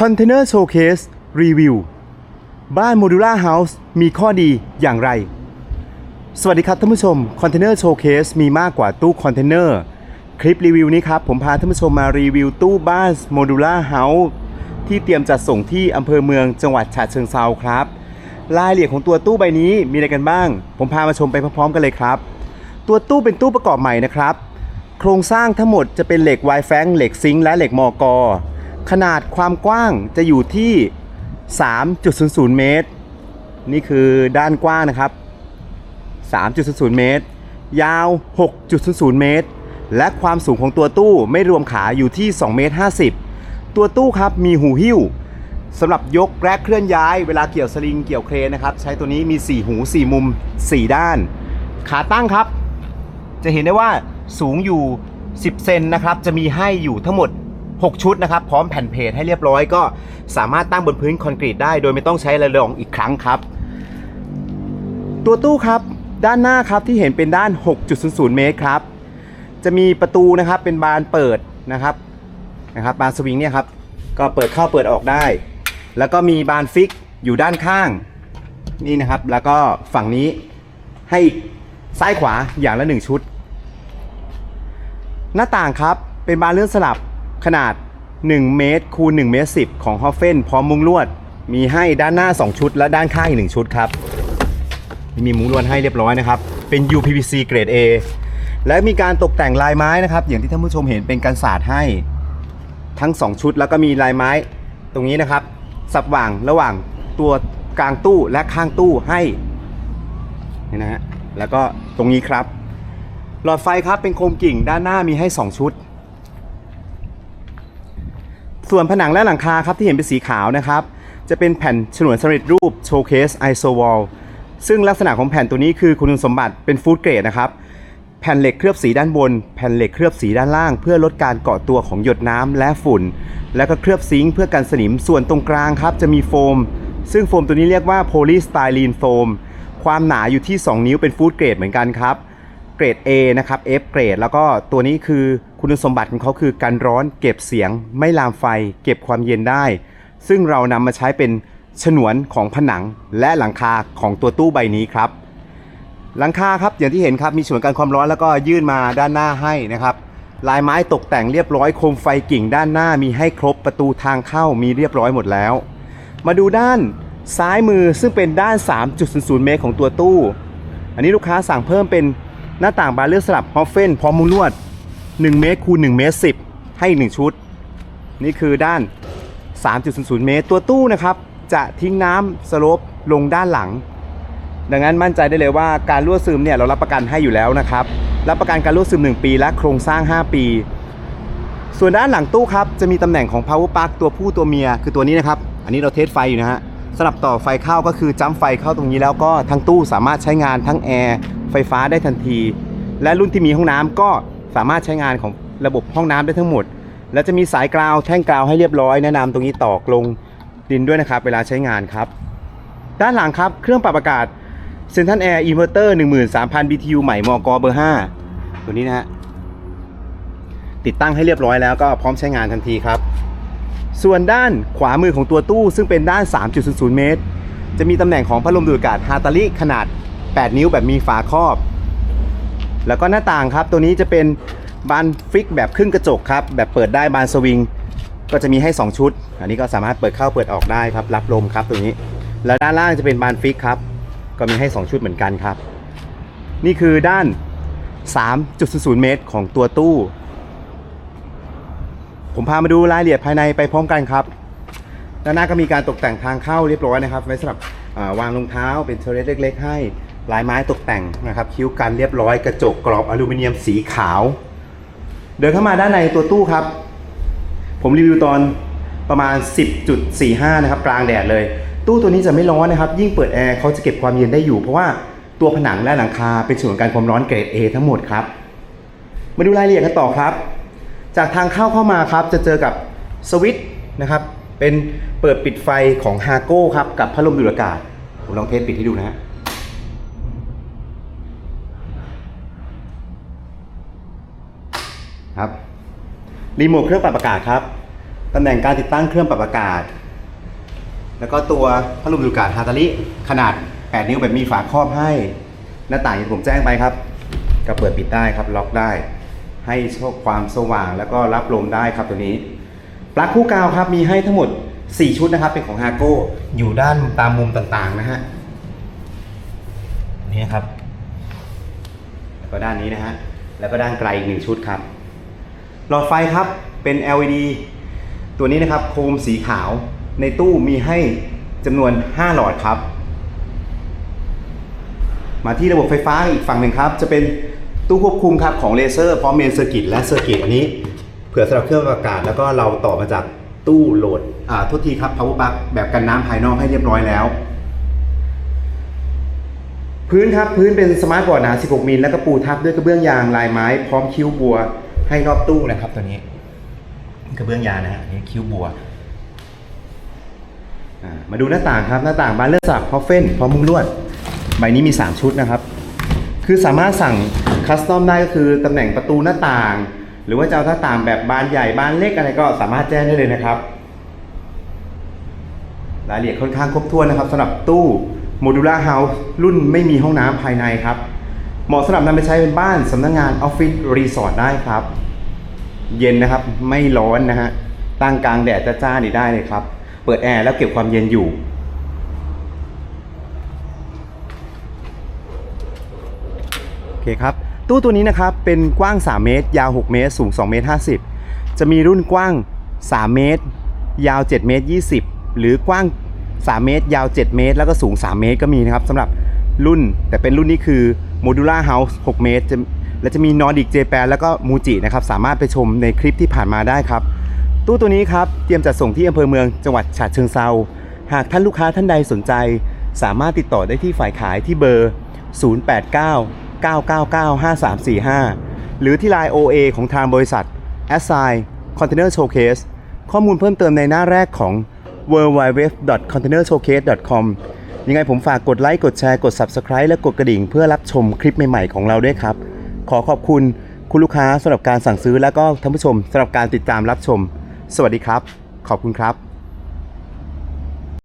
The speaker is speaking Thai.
คอนเทนเนอร์โชว์เคสรีวิวบ้านโมดูล่าเฮาส์มีข้อดีอย่างไร สวัสดีครับท่านผู้ชมคอนเทนเนอร์โชว์เคสมีมากกว่าตู้คอนเทนเนอร์คลิปรีวิวนี้ครับ ผมพาท่านผู้ชมมารีวิวตู้บ้านโมดูล่าเฮาส์ที่เตรียมจัดส่งที่อำเภอเมืองจังหวัดฉะเชิงเซาครับ รายละเอียดของตัวตู้ใบนี้มีอะไรกันบ้าง ผมพามาชมไปพร้อมๆกันเลยครับ ตัวตู้เป็นตู้ประกอบใหม่นะครับ โครงสร้างทั้งหมดจะเป็นเหล็กไวแฟงเหล็กซิงค์และเหล็กมอกอ ขนาดความกว้างจะอยู่ที่ 3.00 เมตร นี่คือด้านกว้างนะครับ 3.00 เมตร ยาว 6.00 เมตร และความสูงของตัวตู้ไม่รวมขาอยู่ที่ 2 เมตร 50 ตัวตู้ครับมีหูหิ้วสำหรับยกและเคลื่อนย้ายเวลาเกี่ยวสลิงเกี่ยวเครนนะครับ ใช้ตัวนี้มี 4 หู 4 มุม 4 ด้าน ขาตั้งครับ จะเห็นได้ว่าสูงอยู่ 10 เซนนะครับ จะมีให้อยู่ทั้งหมด 6 ชุดนะครับ พร้อมแผ่นเพจให้เรียบร้อยก็สามารถตั้งบนพื้นคอนกรีตได้ โดยไม่ต้องใช้ระลองอีกครั้งครับ ตัวตู้ครับด้านหน้าครับที่เห็นเป็นด้าน 6.00 เมตรครับ จะมีประตูนะครับเป็นบานเปิดนะครับนะครับบานสวิงเนี่ยครับก็เปิดเข้าเปิดออกได้ แล้วก็มีบานฟิกอยู่ด้านข้างนี่นะครับ แล้วก็ฝั่งนี้ให้ซ้ายขวาอย่างละหนึ่งชุด หน้าต่างครับเป็นบานเลื่อนสลับ ขนาด 1 เมตรคูณ1เมตร10 ของฮอฟเฟนพร้อมมุ้งลวด มีให้ด้านหน้า 2 ชุด และด้านข้างอีก 1 ชุดครับ มีมุ้งลวดให้เรียบร้อยนะครับ เป็น UPVC เกรด A และมีการตกแต่งลายไม้นะครับ อย่างที่ท่านผู้ชมเห็นเป็นกันศาสตร์ให้ทั้ง 2 ชุด แล้วก็มีลายไม้ตรงนี้นะครับ สับหว่างระหว่างตัวกลางตู้และข้างตู้ให้นี่นะฮะแล้วก็ตรงนี้ครับ หลอดไฟครับเป็นโคมกิ่งด้านหน้ามีให้ 2 ชุด ส่วนผนังและหลังคาครับที่เห็นเป็นสีขาวนะครับ จะเป็นแผ่นฉนวนสำเร็จรูปโชว์เคสไอโซวอลซึ่งลักษณะของแผ่นตัวนี้คือคุณสมบัติเป็นฟู้ดเกรดนะครับ แผ่นเหล็กเคลือบสีด้านบน แผ่นเหล็กเคลือบสีด้านล่าง เพื่อลดการเกาะตัวของหยดน้ำและฝุ่น แล้วก็เคลือบซิงค์เพื่อกันสนิมส่วนตรงกลางครับจะมีโฟม ซึ่งโฟมตัวนี้เรียกว่าโพลีสไตรีนโฟมความหนาอยู่ที่ 2 นิ้วเป็นฟู้ดเกรดเหมือนกันครับ เกรด A นะครับ F เกรด แล้วก็ตัวนี้คือ คุณสมบัติของเขาคือกันร้อนเก็บเสียง ไม่ลามไฟ เก็บความเย็นได้ ซึ่งเรานำมาใช้เป็นฉนวนของผนังและหลังคาของตัวตู้ใบนี้ครับ หลังคาครับอย่างที่เห็นครับมีฉนวนกันความร้อนแล้วก็ยื่นมาด้านหน้าให้นะครับลายไม้ตกแต่งเรียบร้อยโคมไฟกิ่งด้านหน้ามีให้ครบประตูทางเข้ามีเรียบร้อยหมดแล้ว มาดูด้านซ้ายมือซึ่งเป็นด้าน 3.00 เมตรของตัวตู้ อันนี้ลูกค้าสั่งเพิ่มเป็นหน้าต่างบานเลื่อนสลับฮอฟเฟนพร้อมมุ้งลวด 1 เมตรคูณ1เมตร10 ให้ 1 ชุด นี่คือด้าน 3.00 เมตร ตัวตู้นะครับจะทิ้งน้ำสโลปลงด้านหลัง ดังนั้นมั่นใจได้เลยว่าการรั่วซึมเนี่ยเรารับประกันให้อยู่แล้วนะครับ รับประกันการรั่วซึม 1 ปีและโครงสร้าง 5 ปี ส่วนด้านหลังตู้ครับจะมีตำแหน่งของ power plug ตัวผู้ตัวเมียคือตัวนี้นะครับ อันนี้เราเทสไฟอยู่นะฮะสลับต่อไฟเข้าก็คือจัมไฟเข้าตรงนี้แล้วก็ทั้งตู้สามารถใช้งานทั้งแอร์ไฟฟ้าได้ทันที และรุ่นที่มีห้องน้ำก็ สามารถใช้งานของระบบห้องน้ำได้ทั้งหมด แล้วจะมีสายกราวแท่งกราวให้เรียบร้อย แนะนำตรงนี้ตอกลงดินด้วยนะครับ เวลาใช้งานครับ ด้านหลังครับเครื่องปรับอากาศเซนทันแอร์อินเวอร์เตอร์13,000 BTU ใหม่มอกเบอร์ 5 ตัวนี้นะฮะติดตั้งให้เรียบร้อยแล้วก็พร้อมใช้งานทันทีครับ ส่วนด้านขวามือของตัวตู้ซึ่งเป็นด้าน 3.00 เมตร จะมีตำแหน่งของพัดลมดูดอากาศฮาตาลิขนาด 8 นิ้วแบบมีฝาครอบ แล้วก็หน้าต่างครับตัวนี้จะเป็นบานฟิกแบบครึ่งกระจกครับแบบเปิดได้บานสวิง ก็จะมีให้ 2 ชุด อันนี้ก็สามารถเปิดเข้าเปิดออกได้ครับรับลมครับตรงนี้ แล้วด้านล่างจะเป็นบานฟิกครับก็มีให้ 2 ชุดเหมือนกันครับ นี่คือด้าน 3.00 เมตรของตัวตู้ ผมพามาดูรายละเอียดภายในไปพร้อมกันครับด้านหน้าก็มีการตกแต่งทางเข้าเรียบร้อยนะครับไว้สำหรับาวางรองเท้าเป็นเทเรสเล็ก ๆ ให้ ลายไม้ตกแต่งนะครับ คิ้วกันเรียบร้อยกระจกกรอบอลูมิเนียมสีขาว เดินเข้ามาด้านในตัวตู้ครับ ผมรีวิวตอนประมาณ 10.45 นะครับ กลางแดดเลย ตู้ตัวนี้จะไม่ร้อนนะครับ ยิ่งเปิดแอร์เขาจะเก็บความเย็นได้อยู่ เพราะว่าตัวผนังและหลังคาเป็นส่วนการความร้อนเกรด A ทั้งหมดครับ มาดูรายละเอียดกันต่อครับ จากทางเข้าเข้ามาครับ จะเจอกับสวิตช์นะครับ เป็นเปิดปิดไฟของฮาโก้ครับ กับพัดลมดูดอากาศ ผมลองเทสปิดให้ดูนะฮะ ครับรีโมทเครื่องปรับอากาศครับตำแหน่งการติดตั้งเครื่องปรับอากาศ แล้วก็ตัวพัดลมดูดอากาศฮาตาลิขนาด 8 นิ้วแบบมีฝาครอบให้ หน้าต่างอย่างที่ผมแจ้งไปครับ ก็เปิดปิดได้ครับล็อกได้ ให้โชคความสว่างแล้วก็รับลมได้ครับตัวนี้ปลั๊กคู่กาวครับมีให้ทั้งหมด 4 ชุดนะครับ เป็นของฮาโก้อยู่ด้านตามมุมต่างๆนะฮะนี่ครับ แล้วก็ด้านนี้นะฮะแล้วก็ด้านไกลอีกหนึ่งชุดครับ หลอดไฟครับเป็น LED ตัวนี้นะครับโคมสีขาวในตู้มีให้จำนวน 5 หลอดครับ มาที่ระบบไฟฟ้าอีกฝั่งหนึ่งครับ จะเป็นตู้ควบคุมครับของเลเซอร์พร้อมเมนเซอร์กิตและเซอร์กิตอันนี้เผื่อสำหรับเครื่องปรับอากาศ แล้วก็เราต่อมาจากตู้โหลดอ่าโทษทีครับ power plug แบบกันน้ำภายนอกให้เรียบร้อยแล้ว พื้นครับพื้นเป็นสมาร์ทบอร์ดหนา 16 มิลแล้วก็ปูทับด้วยกระเบื้องยางลายไม้ พร้อมคิ้วบัว ให้รอบตู้นะครับตัวนี้กระเบื้องยานะฮะนี่คิ้วบัวมาดูหน้าต่างครับหน้าต่างบานเลือดสักพอเฟนพอมมุ้งลวด ใบนี้มี 3 ชุดนะครับ คือสามารถสั่งคัสตอมได้ก็คือตำแหน่งประตูหน้าต่าง หรือว่าจะเอาหน้าต่างแบบบานใหญ่บานเล็กอะไรก็สามารถแจ้งได้เลยนะครับรายละเอียดค่อนข้างครบถ้วนนะครับสำหรับตู้โมดูล่าเฮาส์รุ่นไม่มีห้องน้ำภายในครับ เหมาะสำหรับนำไปใช้เป็นบ้านสำนักงงานออฟฟิศรีสอร์ทได้ครับ เย็นนะครับไม่ร้อนนะฮะตั้งกลางแดดจ้าๆนี่ได้เลยครับ เปิดแอร์แล้วเก็บความเย็นอยู่โอเคครับตู้ตัวนี้นะครับเป็นกว้าง 3 เมตร ยาว 6 เมตร สูง 2 เมตร 50 จะมีรุ่นกว้าง 3 เมตร ยาว 7 เมตร 20 หรือกว้าง 3 เมตร ยาว 7 เมตร แล้วก็สูง 3 เมตรก็มีนะครับสำหรับ รุ่น แต่เป็นรุ่นนี้คือ Modular House 6 เมตร และจะมี Nordic Japan แล้วก็ Muji นะครับ สามารถไปชมในคลิปที่ผ่านมาได้ครับ ตู้ตัวนี้ครับ เตรียมจัดส่งที่อำเภอเมืองจังหวัดฉะเชิงเซาหากท่านลูกค้าท่านใดสนใจ สามารถติดต่อได้ที่ฝ่ายขายที่เบอร์ 089 999 5345 หรือที่ไลน์ OA ของทางบริษัท a s s i g n Container Showcase ข้อมูลเพิ่มเติมในหน้าแรกของ w w w c o n t a i n e r s h o w c a s e c o m ยังไงผมฝากกดไลค์กดแชร์กด Subscribe และกดกระดิ่ง เพื่อรับชมคลิปใหม่ ๆ ของเราด้วยครับ ขอขอบคุณคุณลูกค้าสำหรับการสั่งซื้อและก็ท่านผู้ชมสำหรับการติดตามรับชม สวัสดีครับ ขอบคุณครับ